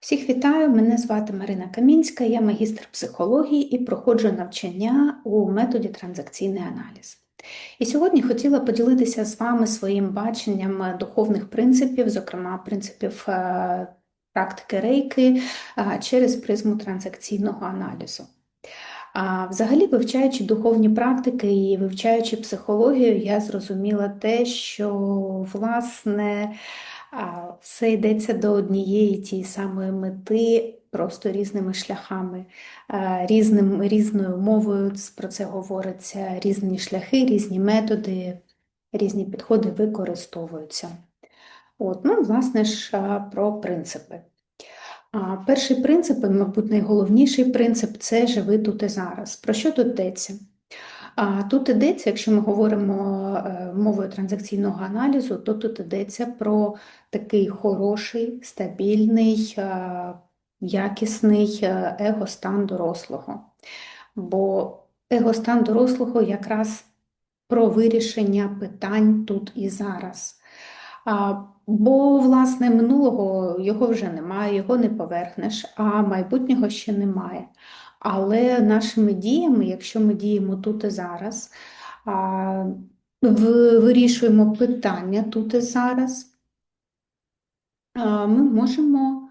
Всіх вітаю! Мене звати Марина Камінська, я магістр психології і проходжу навчання у методі транзакційний аналіз. І сьогодні хотіла поділитися з вами своїм баченням духовних принципів, зокрема принципів е, практики рейки е, через призму транзакційного аналізу. А взагалі, вивчаючи духовні практики і вивчаючи психологію, я зрозуміла те, що власне все йдеться до однієї тієї самої мети, просто різними шляхами, різним, різною мовою про це говориться, різні шляхи, різні методи, різні підходи використовуються. От, ну, власне ж, про принципи. Перший принцип, мабуть, найголовніший принцип це живи тут і зараз. Про що тут йдеться? А тут йдеться, якщо ми говоримо е, мовою транзакційного аналізу, то тут йдеться про такий хороший, стабільний, е, якісний е, егостан дорослого. Бо егостан дорослого якраз про вирішення питань тут і зараз. Бо, власне, минулого його вже немає, його не поверхнеш, а майбутнього ще немає. Але нашими діями, якщо ми діємо тут і зараз, вирішуємо питання тут і зараз, ми можемо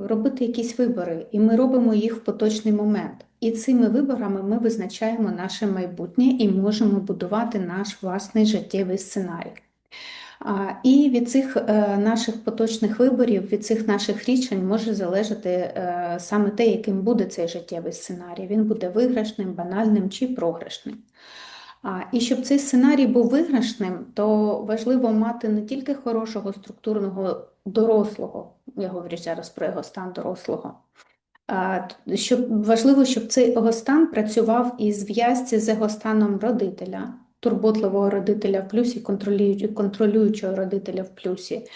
робити якісь вибори, і ми робимо їх в поточний момент. І цими виборами ми визначаємо наше майбутнє і можемо будувати наш власний життєвий сценарій. І від цих е, наших поточних виборів, від цих наших рішень може залежати е, саме те, яким буде цей життєвий сценарій. Він буде виграшним, банальним чи програшним. І щоб цей сценарій був виграшним, то важливо мати не тільки хорошого структурного дорослого, я говорю зараз про його стан дорослого. Щоб важливо, щоб цей егостан працював і зв'язці з егостаном родителя турботливого родителя в плюсі, контролюючого родителя в плюсі,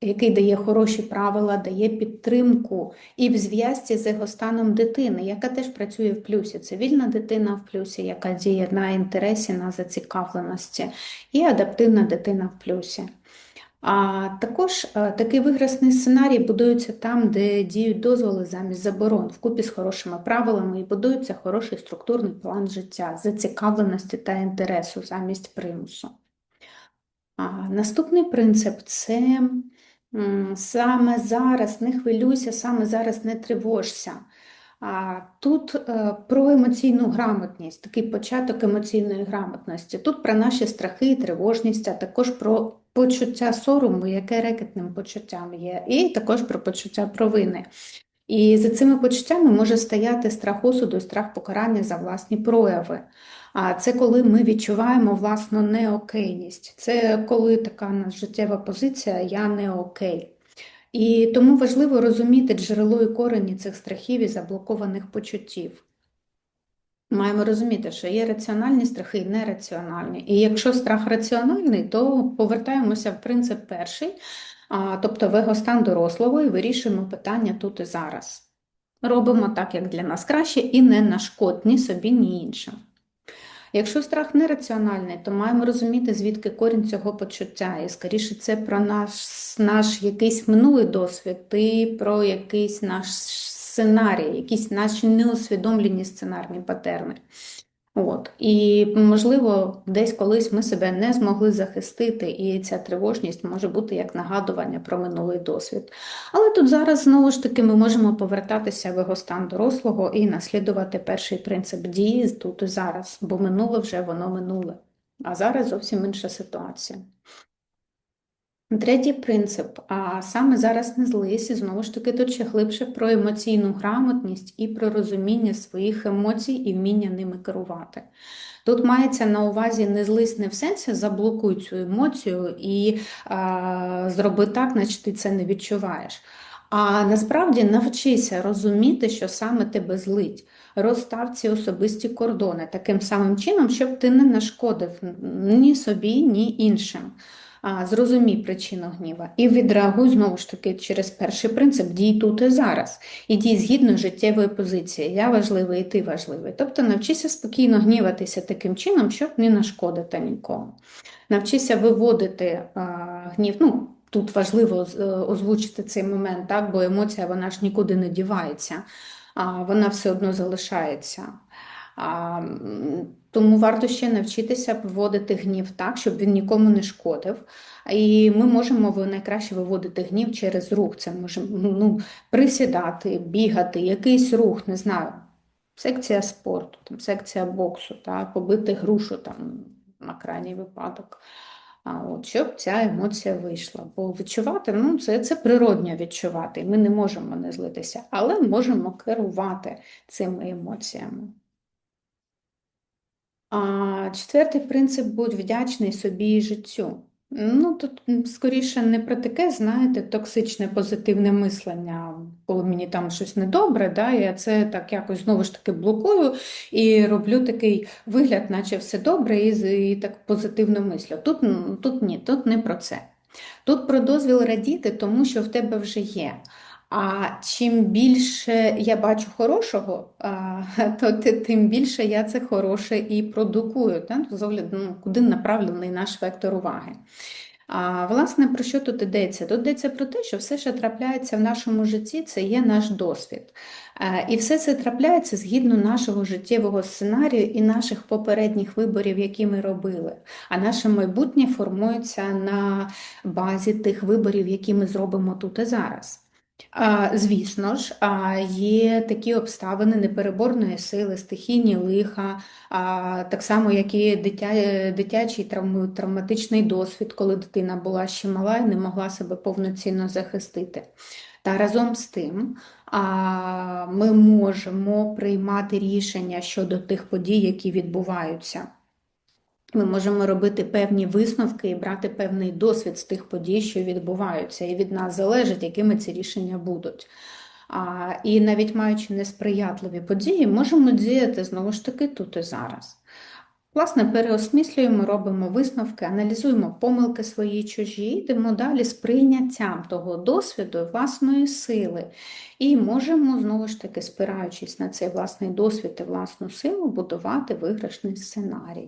який дає хороші правила, дає підтримку і в зв'язці з його станом дитини, яка теж працює в плюсі. Це вільна дитина в плюсі, яка діє на інтересі, на зацікавленості, і адаптивна дитина в плюсі. А також е, такий виграсний сценарій будується там, де діють дозволи замість заборон, вкупі з хорошими правилами і будується хороший структурний план життя, зацікавленості та інтересу замість примусу. А Наступний принцип це саме зараз не хвилюйся, саме зараз не тривожся. А Тут е, про емоційну грамотність, такий початок емоційної грамотності. Тут про наші страхи, тривожність, а також про почуття сорому, яке рекетним почуттям є, і також про почуття провини. І за цими почуттями може стояти страх осуду, страх покарання за власні прояви. А це коли ми відчуваємо власну неокейність. Це коли така наша життєва позиція Я не окей. І тому важливо розуміти джерело і корені цих страхів і заблокованих почуттів. Маємо розуміти, що є раціональні страхи і нераціональні. І якщо страх раціональний, то повертаємося в принцип перший, тобто в егостан дорослого і вирішуємо питання тут і зараз. Робимо так, як для нас краще, і не на шкод ні собі, ні іншим. Якщо страх нераціональний, то маємо розуміти, звідки корінь цього почуття. І скоріше це про наш наш якийсь минулий досвід і про якийсь наш сценарії, якісь наші неусвідомлені сценарні патерни. От. І, можливо, десь колись ми себе не змогли захистити, і ця тривожність може бути як нагадування про минулий досвід. Але тут зараз, знову ж таки, ми можемо повертатися в його стан дорослого і наслідувати перший принцип дії тут і зараз, бо минуле вже воно минуле. А зараз зовсім інша ситуація. Третій принцип, а саме зараз не злись, і знову ж таки тут ще глибше про емоційну грамотність і про розуміння своїх емоцій і вміння ними керувати. Тут мається на увазі не злись не в сенсі, заблокуй цю емоцію і а, зроби так, наче ти це не відчуваєш. А насправді навчися розуміти, що саме тебе злить. Розстав ці особисті кордони таким самим чином, щоб ти не нашкодив ні собі, ні іншим. Зрозумій причину гніва і відреагуй знову ж таки через перший принцип дій тут і зараз. І дій згідно життєвої позиції. Я важливий і ти важливий. Тобто навчися спокійно гніватися таким чином, щоб не нашкодити нікому. Навчися виводити гнів, ну, тут важливо е, озвучити цей момент, так, бо емоція вона ж нікуди не дівається, а вона все одно залишається. Тому варто ще навчитися виводити гнів так, щоб він нікому не шкодив. І ми можемо найкраще виводити гнів через рух. Це може ну, присідати, бігати, якийсь рух, не знаю, секція спорту, там, секція боксу, та, побити грушу там, на крайній випадок. А от, щоб ця емоція вийшла. Бо відчувати, ну, це, це природньо відчувати. Ми не можемо не злитися, але можемо керувати цими емоціями. А четвертий принцип будь вдячний собі і життю. Ну, тут скоріше не про таке, знаєте, токсичне позитивне мислення, коли мені там щось недобре, да, я це так якось знову ж таки блокую і роблю такий вигляд, наче все добре, і, і так позитивно мислю. Тут, тут ні, тут не про це. Тут про дозвіл радіти, тому що в тебе вже є. А чим більше я бачу хорошого, то тим більше я це хороше і продукую? З огляду, ну, куди направлений наш вектор уваги. А, власне, про що тут йдеться? Тут йдеться про те, що все, що трапляється в нашому житті, це є наш досвід. Е, І все це трапляється згідно нашого життєвого сценарію і наших попередніх виборів, які ми робили. А наше майбутнє формується на базі тих виборів, які ми зробимо тут і зараз. Звісно ж, є такі обставини непереборної сили, стихійні лиха, так само, як і дитя, дитячий травм, травматичний досвід, коли дитина була ще мала і не могла себе повноцінно захистити. Та разом з тим ми можемо приймати рішення щодо тих подій, які відбуваються. Ми можемо робити певні висновки і брати певний досвід з тих подій, що відбуваються, і від нас залежить, якими ці рішення будуть. А, і навіть маючи несприятливі події, можемо діяти знову ж таки тут і зараз. Власне, переосмислюємо, робимо висновки, аналізуємо помилки свої чужі, йдемо далі з прийняттям того досвіду, власної сили. І можемо, знову ж таки, спираючись на цей власний досвід і власну силу, будувати виграшний сценарій.